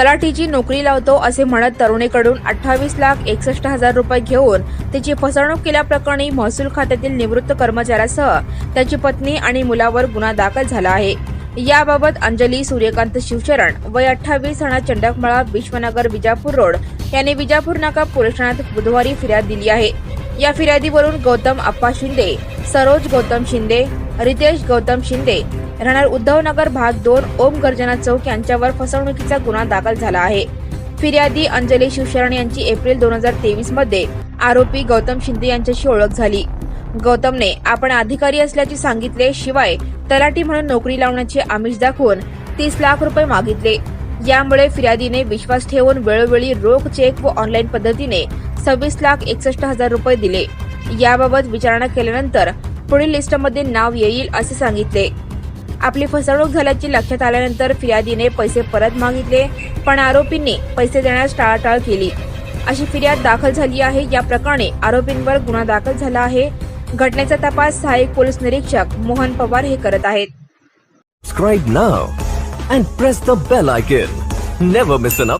तलाठीची नोकरी लावतो असे म्हणत तरुणीकडून अठ्ठावीस लाख एकसष्ट हजार रुपये घेऊन तिची फसवणूक केल्याप्रकरणी महसूल खात्यातील निवृत्त कर्मचाऱ्यासह त्याची पत्नी आणि मुलावर गुन्हा दाखल झाला आहे. याबाबत अंजली सूर्यकांत शिवचरण वय अठ्ठावीस राणा चंडकमळा विश्वनगर विजापूर रोड यांनी विजापूर नाका पोलीस ठाण्यात बुधवारी फिर्याद दिली आहे. या फिर्यादीवरून गौतम अप्पा शिंदे सरोज गौतम शिंदे रितेश गौतम शिंदे राहणार उद्धवनगर भाग दोन ओम गर्जना चौक यांच्यावर फसवणुकीचा गुन्हा दाखल झाला आहे. फिर्यादी अंजली शिवशरण यांची एप्रिल दोन हजार तेवीसमध्ये आरोपी गौतम शिंदे यांच्याशी ओळख झाली. गौतमने आपण अधिकारी असल्याचे सांगितले शिवाय तलाठी म्हणून नोकरी लावण्याचे आमिष दाखवून तीस लाख रुपये मागितले. यामुळे फिर्यादीने विश्वास ठेवून वेळोवेळी रोख चेक व ऑनलाईन पद्धतीने सव्वीस लाख एकसष्ट हजार रुपये दिले. याबाबत विचारणा केल्यानंतर पुढील लिस्टमध्ये नाव येईल असे सांगितले आपली फसवणूक झाल्याची लक्षात आल्यानंतर फिर्यादीने पैसे परत मागितले पण आरोपींनी पैसे देण्यास टाळाटाळ केली अशी फिर्याद दाखल झाली आहे या प्रकरणी आरोपींवर गुन्हा दाखल झाला आहे घटनेचा तपास सहाय्यक पोलीस निरीक्षक मोहन पवार हे करत आहेत Subscribe now and press the bell icon. Never miss an.